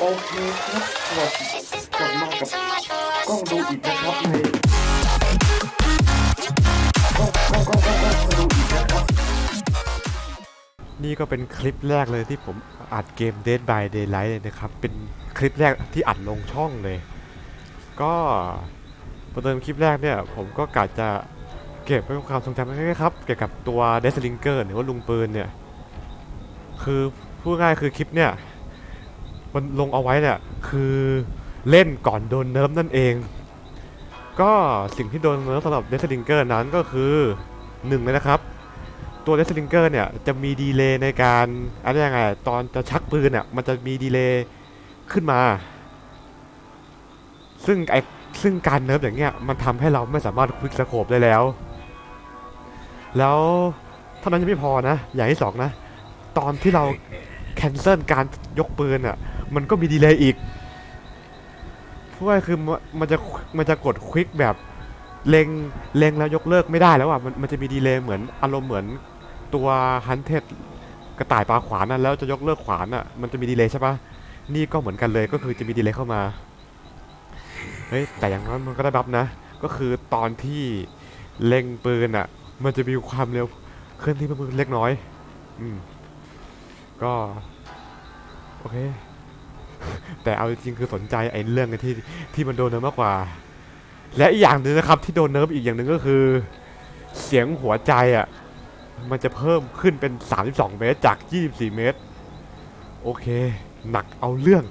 โอเคครับสวัสดีกลับมากับกล้องดูอีกนะครับในกล้องกล้องกล้องกล้องกล้องดูอีกนะครับ นี่ก็เป็นคลิปแรกเลยที่ผมอัดเกม Dead by Daylight เลยนะครับ เป็นคลิปแรกที่อัดลงช่องเลย ก็ประเดิมคลิปแรกเนี่ย ผมก็กะจะเก็บไว้เป็นความทรงจำไว้ครับ เกี่ยวกับตัว d e s l i n g e r หรือว่าลุงปืนเนี่ย คือพูดง่ายคือคลิปเนี่ย มันลงเอาไว้เนี่ยคือเล่นก่อนโดนเนิร์ฟนั่นเอง ก็สิ่งที่โดนเนิร์ฟสำหรับ d e s l i n g e r นั้นก็คือหนึ่งเลยนะครับ ตัวเลสลิงเกอร์เนี่ยจะมีดีเลย์ในการอะไรยังไงตอนจะชักปืนเนี่ยมันจะมีดีเลย์ขึ้นมา ซึ่งไอซึ่งการเนิร์ฟอย่างเงี้ยมันทำให้เราไม่สามารถควิกสโคปได้แล้ว แล้วเท่านั้นยังไม่พอนะ อย่างที่สองนะ ตอนที่เราแคนเซิลการยกปืนอะ มันก็มีดีเลย์อีกเพราะว่าคือมันจะมันจะกดควิกแบบเล็งเล็งแล้วยกเลิกไม่ได้แล้วอะมันมันจะมีดีเลย์เหมือนอารมณ์เหมือนตัวฮันเทดกระต่ายปลาขวานน่ะแล้วจะยกเลิกขวานน่ะมันจะมีดีเลย์ใช่ปะนี่ก็เหมือนกันเลยก็คือจะมีดีเลย์เข้ามาเฮ้ยแต่อย่างนั้นมันก็ได้บัฟนะ ก็คือตอนที่เล็งปืนอะ มันจะมีความเร็วเคลื่อนที่ปืนเล็กน้อย อืมก็ โอเค แต่เอาจริงคือสนใจไอ้เรื่องที่ที่มันโดนเนิร์ฟมากกว่า และอีกอย่างหนึ่งนะครับที่โดนเนิร์ฟอีกอย่างหนึ่งก็คือ เสียงหัวใจอะมันจะเพิ่มขึ้นเป็น 32 เมตรจาก 24 เมตร โอเค หนักเอาเรื่อง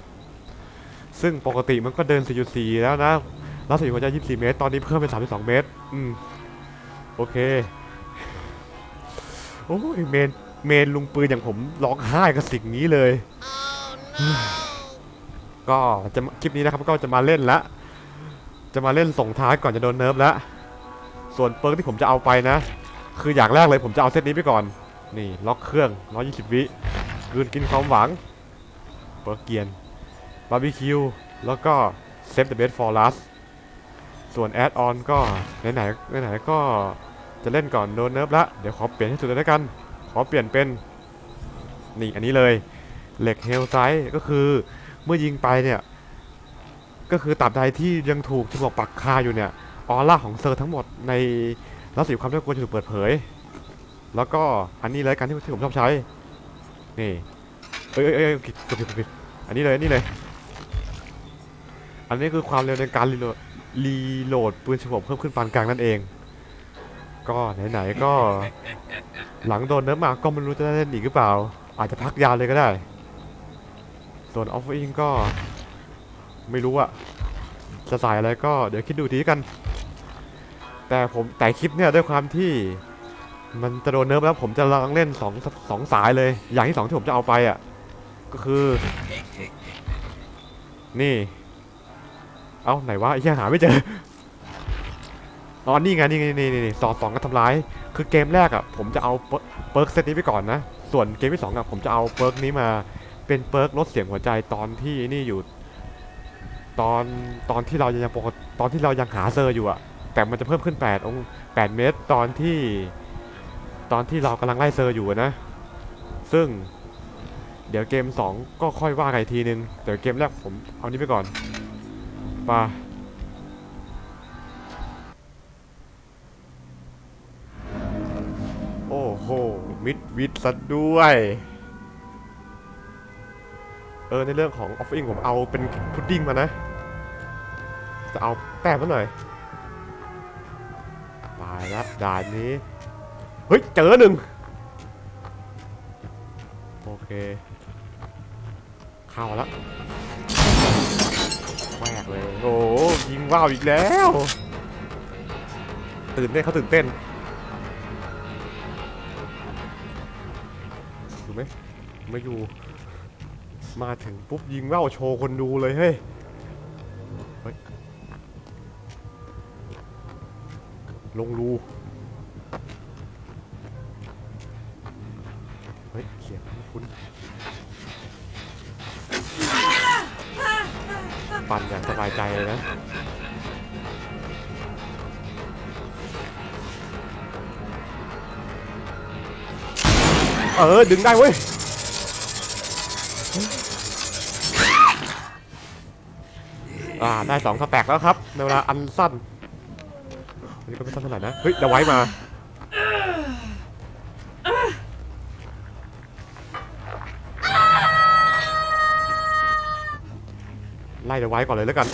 ซึ่งปกติมันก็เดิน 4.4 แล้วนะแล้วสี่หัวใจ 24 เมตร ตอนนี้เพิ่มเป็น 32 เมตร อืม โอเค โอ้ยเมน เมนลุงปืนอย่างผมร้องไห้กับสิ่งนี้เลย ก็จะคลิปนี้นะครับก็จะมาเล่นละจะมาเล่นส่งท้ายก่อนจะโดนเนิร์ฟแล้วส่วนเปิร์กที่ผมจะเอาไปนะ คืออย่างแรกเลยผมจะเอาเซตนี้ไปก่อน นี่ล็อกเครื่อง 120 วิกืนกินความหวัง เปิร์กเกียนบาร์บีคิวแล้วก็เซฟเดอะเบสฟอร์ลัสส่วนแอดออนก็ไหนไหนๆไหนๆก็จะเล่นก่อนโดนเนิร์ฟละเดี๋ยวขอเปลี่ยนให้สุดเลยแล้วกัน ขอเปลี่ยนเป็น นี่อันนี้เลยเหล็กเฮลไซด์ก็คือ เมื่อยิงไปเนี่ย ก็คือตับใดที่ยังถูกฉมวกปักคาอยู่เนี่ย ออร่าของเซอร์ทั้งหมดในแล้วสีความน่ากลัวจะถูกเปิดเผย แล้วก็อันนี้เลยการที่ผมชอบใช้ นี่ เอ้ยเอ้ยเอ้ยผิดผิดผิดอันนี้เลยอันนี้เลย อันนี้คือความเร็วในการรีโหลดรีโหลดปืนฉมวกเพิ่มขึ้นปานกลางนั่นเอง ก็ไหนๆก็ หลังโดนเนื้อมาก็ไม่รู้จะได้เล่นอีกหรือเปล่า อาจจะพักยาวเลยก็ได้ ส่วนออฟฟิงก็ไม่รู้อะจะใส่อะไรก็เดี๋ยวคิดดูทีกัน แต่ผมแต่คลิปเนี่ยด้วยความที่มันจะโดนเนิร์ฟแล้วผมจะลองเล่นสองสองสายเลย อย่างที่สองที่ผมจะเอาไปอะ ก็คือ นี่ เอาไหนวะไอ้เหี้ยหาไม่เจออ๋อนี่ไงนี่ไงนี่นี่สองสองก็ทำร้าย คือเกมแรกอะ ผมจะเอาเปิร์กเปิร์กเซตนี้ไปก่อนนะ ส่วนเกมที่สองอะผมจะเอาเปิร์กนี้มา เป็นเปิร์กลดเสียงหัวใจตอนที่นี่อยู่ ตอนตอนที่เรายังปกติตอนที่เรายังหาเซอร์อยู่อะแต่มันจะเพิ่มขึ้น8องค์8เมตรตอนที่ ตอนที่เรากำลังไล่เซอร์อยู่นะ ซึ่ง เดี๋ยวเกม 2 ก็ค่อยว่ากันอีกทีนึง เดี๋ยวเกมแรกผมเอานี้ไปก่อนไปโอ้โห มิดวิดซะด้วย ออในเรื่องของออฟฟิงผมเอาเป็นพุดดิ้งมานะ จะเอาแต้มมาหน่อยตายละด่านนี้ เฮ้ย เจอหนึ่งโอเค เข้าแล้วแวกเลย โอ้ยิงว่าวอีกแล้ว ตื่นเต้นเขาตื่นเต้นอยู่ไหมไม่อยู่ มาถึงปุ๊บยิงว่าวโชว์คนดูเลยเฮ้ยลงรูเฮ้ยเสียงคุ้นปั่นอย่างสบายใจเลยนะเออ ดึงได้เว้ย อ่าได้สองสแต็กแล้วครับในเวลาอันสั้นอันนี้ก็ไม่สั้นเท่าไหร่นะเฮ้ยเดาไว้มาไล่เดาไว้ก่อนเลยแล้วกัน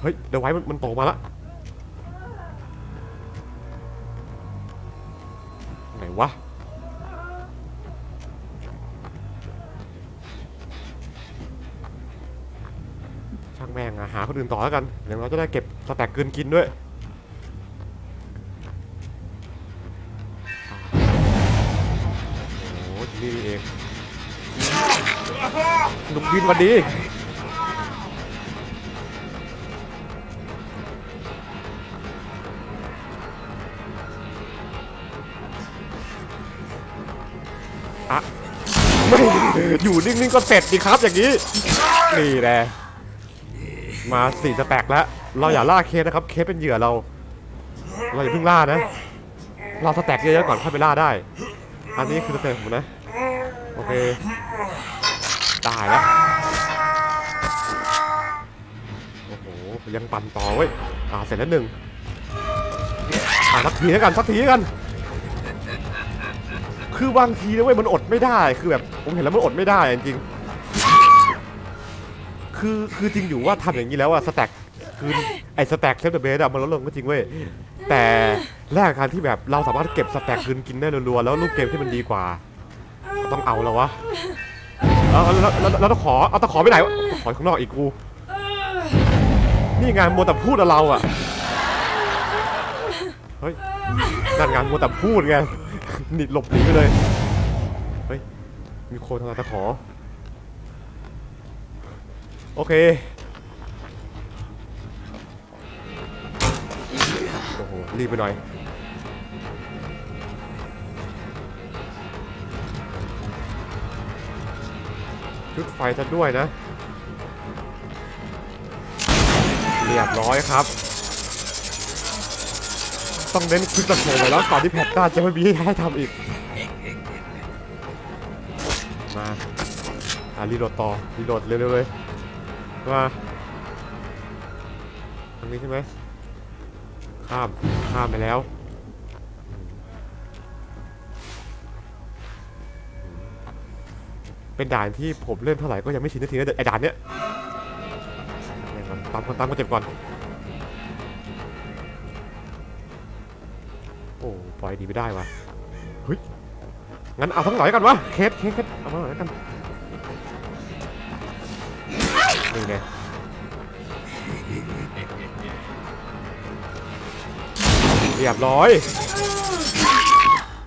เฮ้ยเดาไว้มันมันโตมาแล้ว คนอื่นต่อแล้วกันอย่างเราจะได้เก็บสแต็กเกินกินด้วยโอ้โหนี่เองหนุ่มบินวันดีอะไม่อยู่นิ่งๆก็เสร็จดีครับอย่างนี้ นี่แหละ มาสี่สแตกแล้ว เราอย่าล่าเคสนะครับ เคสเป็นเหยื่อเรา เราอย่าเพิ่งล่านะ เราสแต็กเยอะๆก่อนค่อยไปล่าได้ อันนี้คือสเต็ปผมนะ โอเคได้แล้ว โอ้โห ยังปั่นต่อเว้ย อ่าเสร็จแล้วหนึ่งอ่าสักทีแล้วกันสักทีแล้วกัน คือบางทีนะเว้ยมันอดไม่ได้ คือแบบผมเห็นแล้วมันอดไม่ได้จริงๆ คือคือจริงอยู่ว่าทำอย่างนี้แล้วอะสแต็กคือไอ้สแต็กเซฟเดอะเบสอะมันลดลงก็จริงเว้ยแต่แรกการที่แบบเราสามารถเก็บสแต็กคืนกินได้รัวๆแล้วรูปเกมที่มันดีกว่า ต้องเอาแล้ววะเอาเอาแล้วแล้วแล้วต้องขอเอาต้องขอไปไหนวะขอข้างนอกอีกกู นี่งานโมวแต่พูดอะเราอะเฮ้ยนั่นงานโมวแต่พูดไงหนีหลบหนีไปเลยเฮ้ยมีคนทำงานตะขอ โอเค โอ้โห รีบไปหน่อยชุดไฟซะด้วยนะ เรียบร้อยครับ ต้องเน้นคลิปตะโขงไว้แล้วก่อนที่แพทหน้าจะไม่มีให้ทำอีก มา อะรีโหลดต่อ รีโหลดเร็วๆเลย มาทางนี้ใช่ไหมข้ามข้ามไปแล้วเป็นด่านที่ผมเล่นเท่าไหร่ก็ยังไม่ชินนาทีนะไอ้ด่านเนี้ยตามคนตามคนเจ็บก่อน โอ้ปล่อยดีไม่ได้วะเฮ้ยงั้นเอาทั้งหน่อยกันวะเคสเคสเคสเอามาหน่อยกัน นี่ไงเรียบร้อย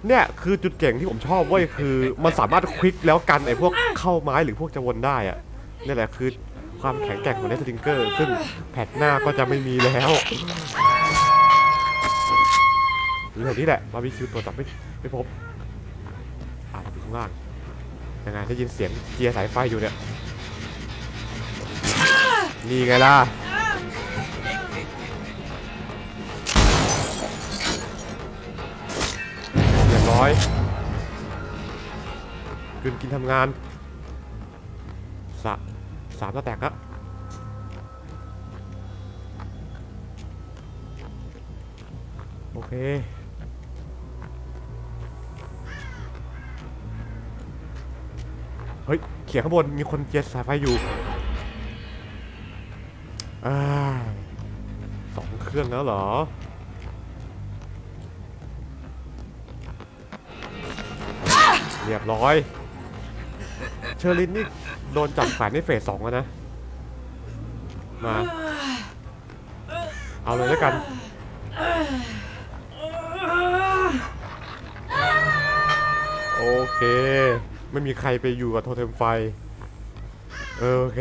เนี่ยคือจุดเก่งที่ผมชอบเว้ยคือ มันสามารถควิกแล้วกันไอ้พวกเข้าไม้หรือพวกจะวนได้อะนี่แหละคือความแข็งแกร่งของเนสติงเกอร์ ซึ่งแพทหน้าก็จะไม่มีแล้วเรื่องนี้แหละบาร์บีคิวตัวจับไม่ไม่พบอ่าอยู่ข้างล่างยังไงได้ยินเสียงเจียร์สายไฟอยู่เนี่ย นี่ไงล่ะ เรียบร้อยกินกินทำงานสะสามสแต็กอะโอเคเฮ้ย เขียนข้างบนมีคนเจ็ดสายไฟอยู่ อสองเครื่องแล้วเหรอ เรียบร้อย เชอรินนี่โดนจับแขวนในเฟสสองแล้วนะ มา เอาเลยแล้วกันโอเค ไม่มีใครไปอยู่กับโทเทมไฟ โอเค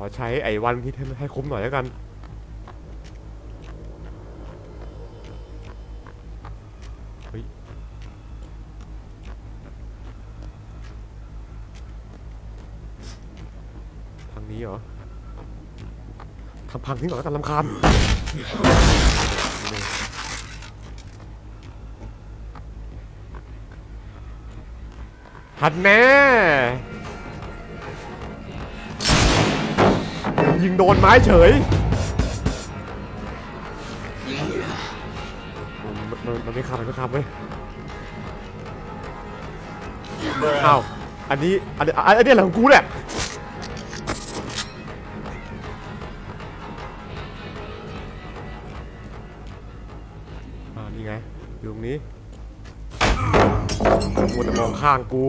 อใช้ไอ้วันที่ให้คุ้มหน่อยแล้วกัน เฮ้ย ทางนี้เหรอ ทำพังทิ้งก่อนแล้วกันลำคาญหัดแน่ ยิงโดนไม้เฉยมันมันมันไม่ขับมันไม่ขับเว้ยอ้าวอันนี้อันนี้อันนี้อะไรของกูเนี่ยอ่านี่ไงอยู่ตรงนี้มัวแต่มองข้างกู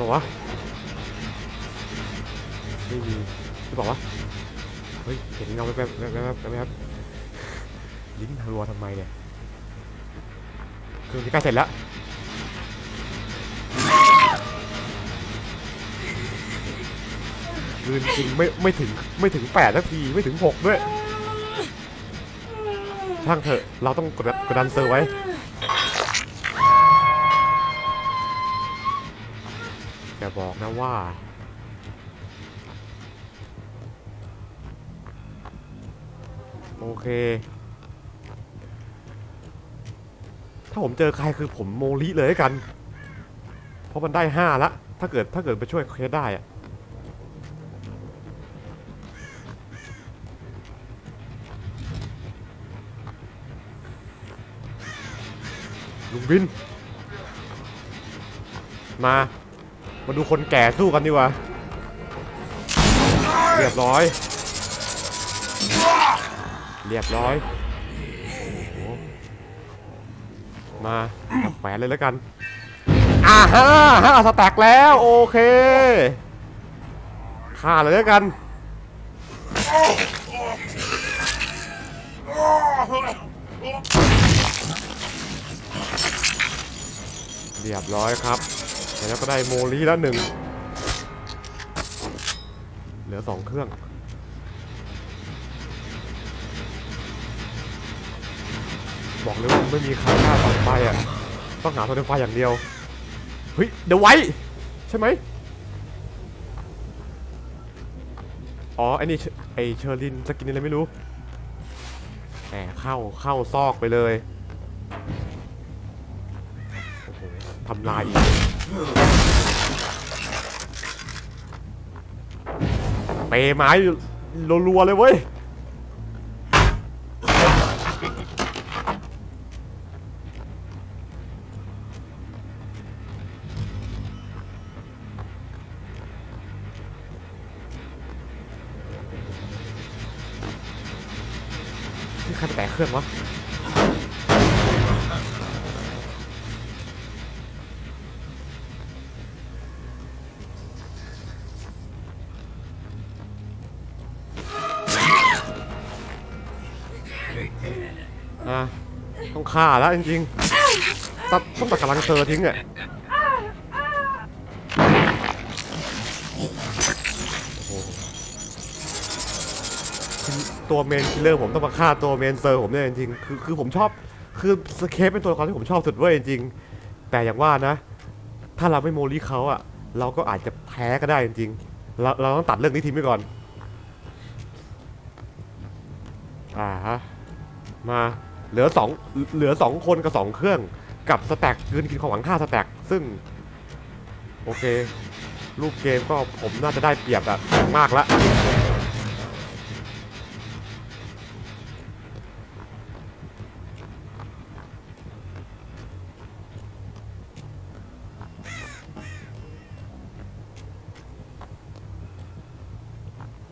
หรอวะไม่มีที่บอกว่าเฮ้ยเห็นเงาแวบๆแวบๆแวบๆแวบลิ้นรัวทำไมเนี่ยคือใกล้เสร็จแล้วคืนจริงไม่ไม่ถึงไม่ถึงแปดนาทีไม่ถึงหกด้วยช่างเถอะ เราต้องกดกดดันเซอร์ไว้ บอกนะว่า โอเค ถ้าผมเจอใครคือผมโมลิเลยแล้กัน เพราะมันได้ห้าละ ถ้าเกิดถ้าเกิดไปช่วยเคสได้อะลุงบิน มา มาดูคนแก่สู้กันดีกว่า เรียบร้อย เรียบร้อย มาจับแขวนเลยแล้วกัน อ่าฮ่าห้าสแต็กแล้วโอเคฆ่าเลยแล้วกันเรียบร้อยครับ แล้วก็ได้โมลีแล้วหนึ่ง เหลือสองเครื่อง บอกเลยว่าไม่มีใครกล้าต่อไฟอะ ต้องหาโทรไฟอย่างเดียว เฮ้ย เดี๋ยวไว้ ใช่ไหม อ๋อ ไอ้นี่ไอเชอร์ลินสกินอะไรไม่รู้แหมเข้าเข้าซอกไปเลย โอ้โหทำลายอีก เปไม้รัวๆเลยเว้ย ฆ่าแล้วจริงๆตัดต้องตัดกำลังเซอร์ทิ้งอะตัวเมนคิลเลอร์ผมต้องมาฆ่าตัวเมนเซอร์ผมเนี่ยจริงๆคือคือผมชอบคือสเคปเป็นตัวละครที่ผมชอบสุดเว้ยจริงๆแต่อย่างว่านะ ถ้าเราไม่โมลีเขาอะ เราก็อาจจะแพ้ก็ได้จริงๆเราเราต้องตัดเรื่องนี้ทิ้งไปก่อนอ่าฮะมา เหลือสองเหลือสองคนกับสองเครื่องกับสแต็กเงินกินของหวังห้าสแต็กซึ่ง โอเค รูปเกมก็ผมน่าจะได้เปรียบอะอย่างมากละ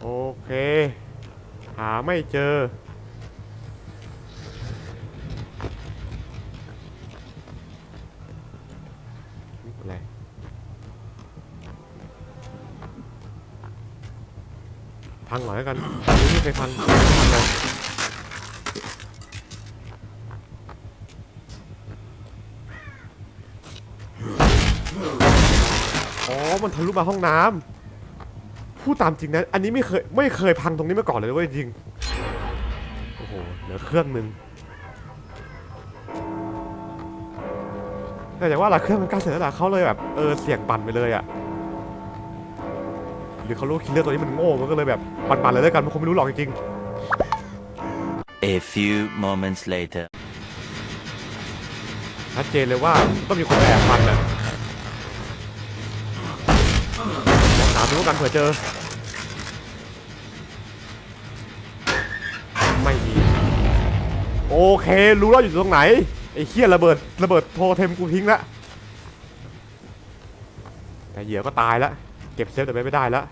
โอเค หาไม่เจอ พัน่อยแล้วกันไม่เคยพังพังเลยอ๋อ มันทะลุมาห้องน้ำพูดตามจริงนะ อันนี้ไม่เคยไม่เคยพังตรงนี้มาก่อนเลยเว้ยจริง โอ้โห เหลือเครื่องหนึ่งแต่อย่างว่าหลักเครื่องมันกล้เสร็จแล้วล่ะเขาเลยแบบ เออ เสี่ยงปั่นไปเลยอะ่ะ หรือเขารู้คิลเลอร์ตัวนี้มันโง่มันก็เลยแบบปั่นๆเลยแล้วกันมันคงไม่รู้หรอกจริง A few moments later. ชัดเจนเลยว่าต้องมีคนแอบฟันอะลองถามดูแล้วกันเผื่อเจอ ไม่มี โอเค รู้แล้วอยู่ตรงไหน ไอ้เคี้ยระเบิดระเบิดโทเทมกูทิ้งละแต่เหยื่อก็ตายแล้วเก็บเซฟแต่ไม่ได้แล้ว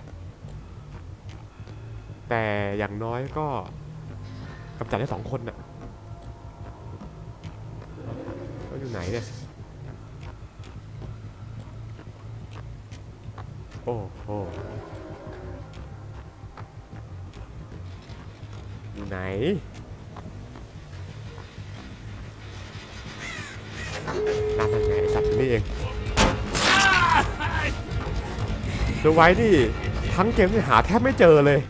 แต่อย่างน้อยก็กำจัดได้สองคนน่ะเขาอยู่ไหนเนี่ย โอ้โหอยู่ไหนนั่นไงไอสัตว์นี่เองดูไว้นี่ทั้งเกมนี่หาแทบไม่เจอเลย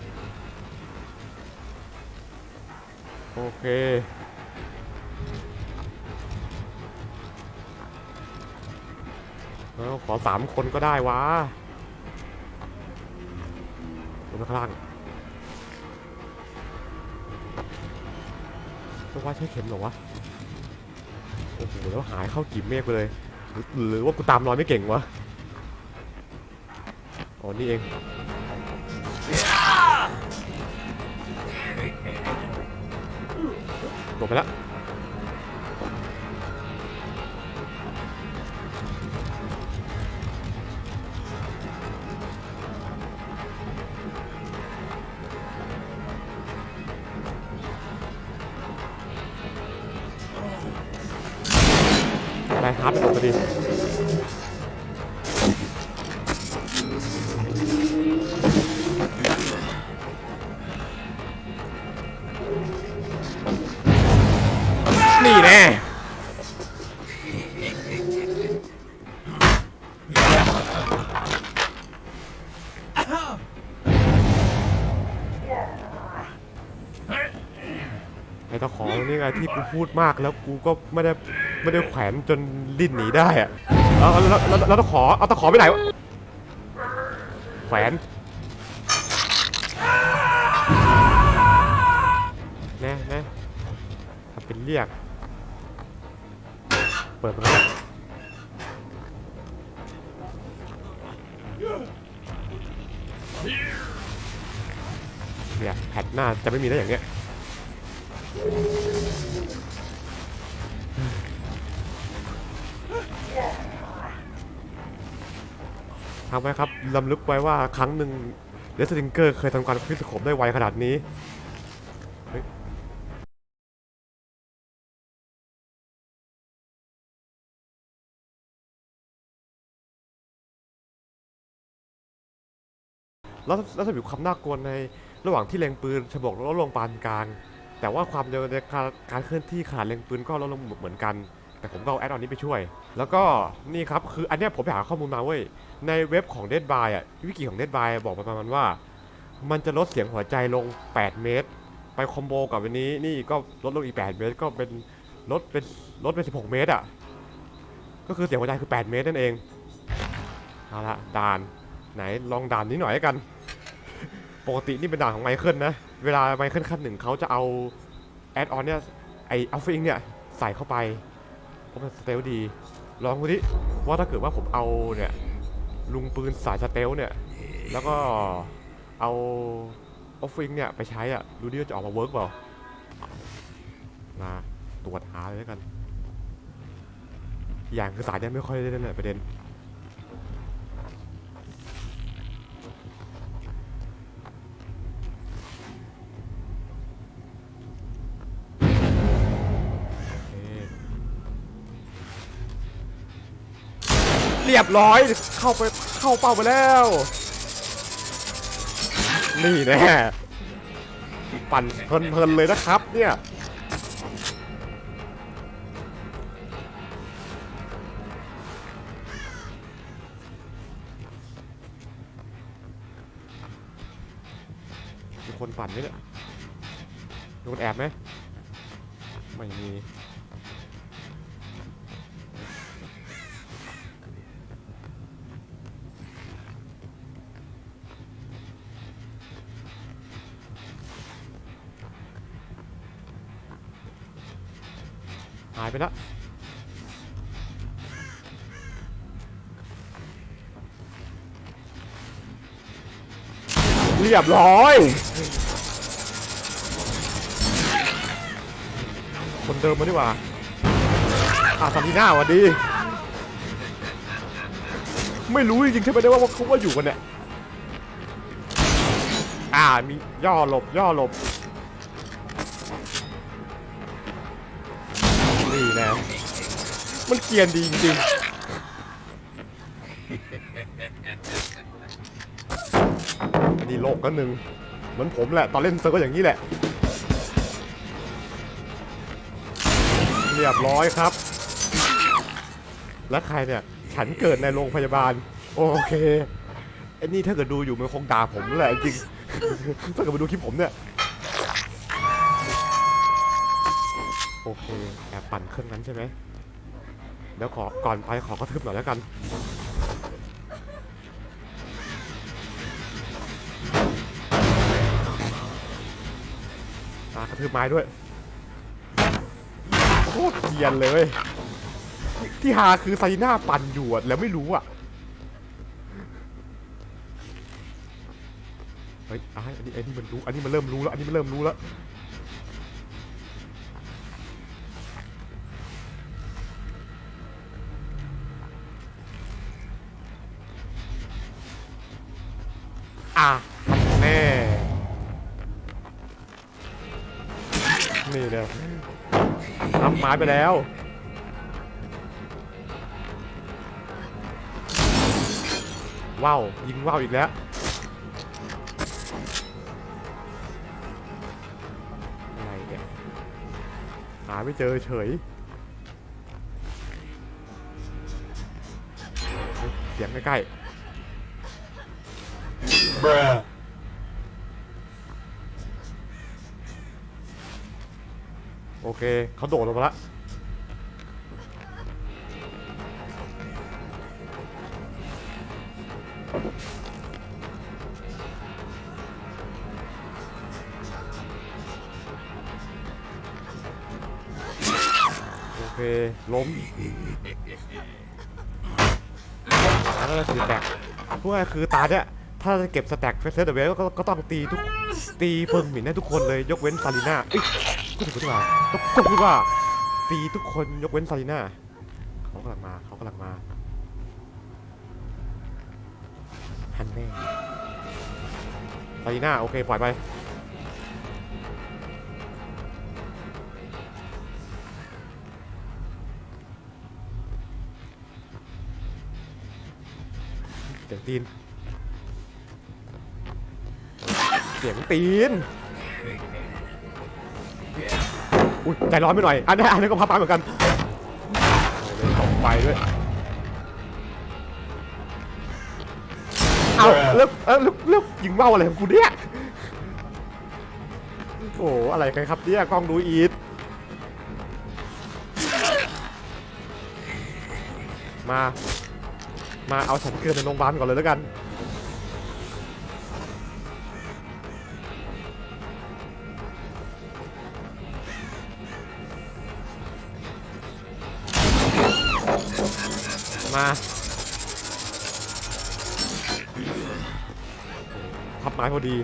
เคเอาขอสามคนก็ได้วะลงมาข้างล่างต้องว่าใช่เข็มหรอวะ โอ้โห แล้วหายเข้ากีบเมฆไปเลยหรือหรือว่ากูตามรอยไม่เก่งวะ อ๋อ นี่เอง บไปแล้วอะไรครับผมพอดี ไงที่กูพูดมากแล้วกูก็ไม่ได้ไม่ได้แขวนจนดิ้นหนีได้อะเอาเอาแล้วแล้วแล้วตะขอเอาตะขอไปไหนวะแขวนแน่แน่ทำเป็นเรียก เปิดมาเนี่ยแผ่นหน้าจะไม่มีได้อย่างเงี้ย ทำไว้ครับลำลึกไว้ว่าครั้งหนึ่งเดสติงเกอร์เคยทำการพิสโคปได้ไวขนาดนี้เฮ้ยแล้วแล้วจะมีความน่ากลัวในระหว่างที่เล็งปืนฉบกลดลงปานกลาง แต่ว่าความเร็วในการการเคลื่อนที่ขนาดเล็งปืนก็ลดลงเหมือนกัน แต่ผมก็เอาแอดออนนี้ไปช่วย แล้วก็นี่ครับคืออันเนี้ยผมไปหาข้อมูลมาเว้ย ในเว็บของ Dead by อะวิกิของ Dead by บอกมาประมาณว่า มันจะลดเสียงหัวใจลง 8 เมตร ไปคอมโบกับวันนี้นี่ก็ลดลงอีก 8 เมตร ก็เป็นลดเป็นลดเป็น 16 เมตรอะ ก็คือเสียงหัวใจคือ 8 เมตรนั่นเอง เอาละด่านไหนลองด่านนี้หน่อยกัน ปกตินี่เป็นด่านของไมเคิลนะ เวลาไมเคิลขั้นหนึ่งเขาจะเอาแอดออนเนี่ยไออัลฟิงเนี่ยใส่เข้าไป ผมสเตลดี ลองดูดิว่าถ้าเกิดว่าผมเอาเนี่ยลุงปืนสายสเตลเนี่ย แล้วก็เอาออฟฟิงเนี่ยไปใช้อะดูดิว่าจะออกมาเวิร์กเปล่ามาตรวจหาเลยแล้วกัน อย่างคือสายเนี่ยไม่ค่อยได้เล่นเลยประเด็น เรียบร้อยเข้าไปเข้าเป้าไปแล้ว นี่แน่ปั่นเพลินๆเลยนะครับเนี่ยมีคนปั่นไหมเนี่ยมีคนแอบไหมไม่มีายไปแล้วเรียบร้อย คนเดิมมาดีกว่าอาซามิน่าสวัสดี ไม่รู้จริงๆใช่ไหมเนี่ยว่าว่าเขาว่าอยู่กันเนี่ย อ่ามีย่อหลบย่อหลบ เกรียนดีจริงๆอันนี้โลกก็หนึ่งเหมือนผมแหละ ตอนเล่นเซิร์ฟก็อย่างนี้แหละ เรียบร้อยครับ แล้วใครเนี่ย ฉันเกิดในโรงพยาบาล โอเคไอ้นี่ถ้าเกิดดูอยู่มันคงด่าผมแหละจริง ถ้าเกิดมาดูคลิปผมเนี่ย โอเค แอบปั่นเครื่องนั้นใช่ไหม เดี๋ยวขอก่อนไปขอกระทืบหน่อยแล้วกันตากระทืบไม้ด้วยโคตรเกียนเลย ที่ฮาคือไซน่าปั่นอยู่แล้วไม่รู้อะเฮ้ยอ้ายอันนี้อันนี้มันรู้ อันนี้มันเริ่มรู้แล้ว อันนี้มันเริ่มรู้แล้ว อะแน่นี่เนี่ยทำไม้ไปแล้วว้าวยิงว้าวอีกแล้วอะไรเนี่ยหาไม่เจอเฉยเฮ้ยเสียงใกล้ๆ โอเคเขาโดดลงมาละ โอเค ล้มแล้วก็คือแตกพูดง่ายๆคือตาเนี่ย ถ้าจะเก็บสแต็กเฟสเซอร์เดเวลก็ก็ต้องตีทุกตีเฟิงหมินให้ทุกคนเลยยกเว้นซาลีน่าเอ้ยก็ถือว่าต้องก็พูดว่า ตีทุกคนยกเว้นซาลีน่าเขากำลังมาเขากำลังมาฮันแน่ซาลีน่าโอเคปล่อยไปเสียงตีน สียงตีนอุ้ยใจร้อนไปหน่อย อันนี้อันนี้ก็พับปเหมือนกันตกไฟด้วย เอาแล้วแล้วแล้วยิงเบ้าอะไรของกูเนี่ย โอ้โหอะไรกันครับเนี่ยกล้องดูอีทมา มาเอาฉันเกินในโรงพยาบาลก่อนเลยแล้วกัน มาทับไม้พอดี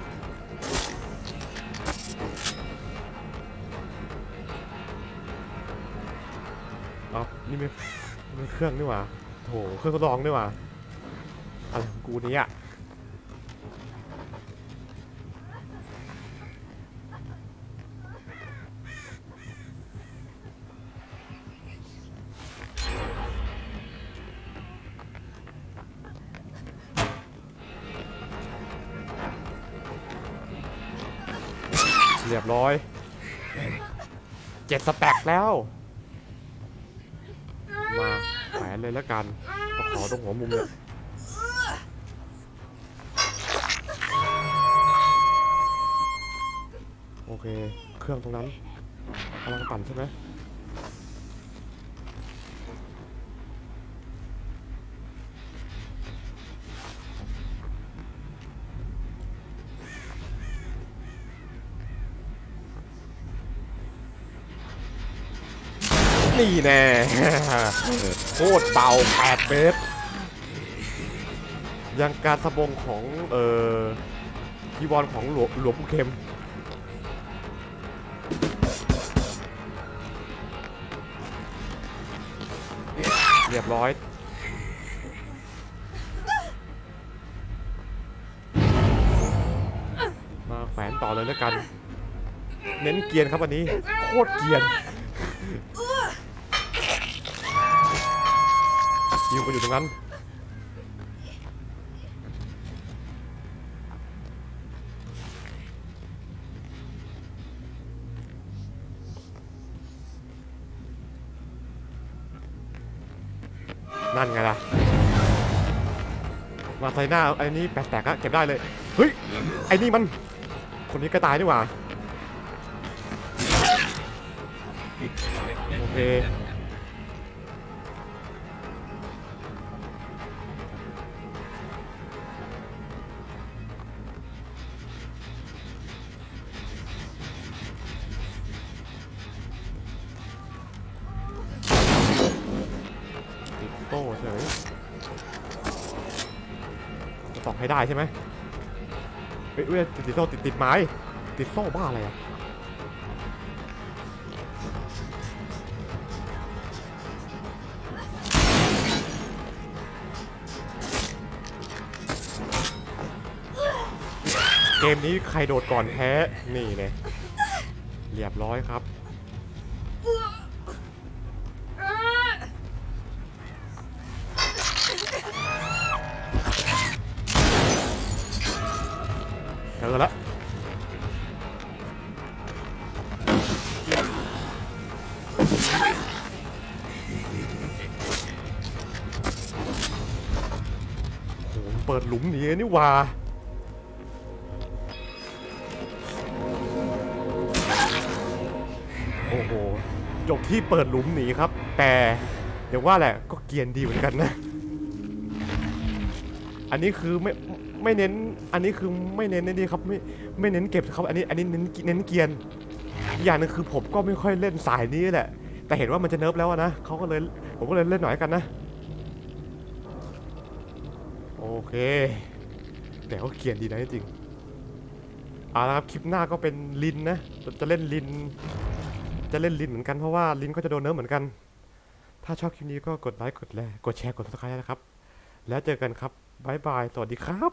เอานี่ไม่นี่ไม่เครื่องนี่หว่าโถเครื่องทดลองนี่หว่าอะไรของกูนี่ะ เรียบร้อยเจ็ดสแต็กแล้ว มาแขวนเลยแล้วกันก็ขอตรงหัวมุมเนี่ยโอเค เครื่องตรงนั้นกำลังปั่นใช่ไหม นี่แน่ โคตรเบา8เมตร ยังการสะบงของ เอ่อพีวอนของหลวงหลวงปู่เข็มเรียบร้อย มาแขวนต่อเลยแล้วกัน เน้นเกียนครับวันนี้ โคตรเกียน ยิวไปอยู่ตรงนั้นนั่นไงล่ะ มาใส่หน้าไอ้นี่แปลกๆอะเก็บได้เลย เฮ้ย ไอ้นี่มัน คนนี้ก็ตายนี่หว่า โอเค ให้ได้ใช่ไหมเฮ้ยเว้ยติดติดโซ่ติดติดไม้ ติดโซ่บ้าอะไรอะเกมนี้ใครโดดก่อนแพ้ นี่เลยเรียบร้อยครับ ปิดหลุมหนีนี่ว่าโอ้โห จบที่เปิดหลุมหนีครับ แต่เดี๋ยวว่าแหละก็เกียนดีเหมือนกันนะ อันนี้คือไม่ไม่เน้น อันนี้คือไม่เน้นนี่ครับไม่ไม่เน้นเก็บครับ อันนี้อันนี้เน้นเน้นเกียน อย่างนึงคือผมก็ไม่ค่อยเล่นสายนี้แหละ แต่เห็นว่ามันจะเนิร์ฟแล้วนะเขาก็เลยผมก็เลยเล่นหน่อยกันนะ โอเค แต่ก็เขียนดีนะจริงเอาละครับคลิปหน้าก็เป็นลินนะ จะเล่นลิน จะเล่นลินเหมือนกันเพราะว่าลินก็จะโดนเนิร์เหมือนกัน ถ้าชอบคลิปนี้ก็กดไลค์กดแชร์กดแชร์กดติดตามนะครับ แล้วเจอกันครับบ๊ายบาย สวัสดีครับ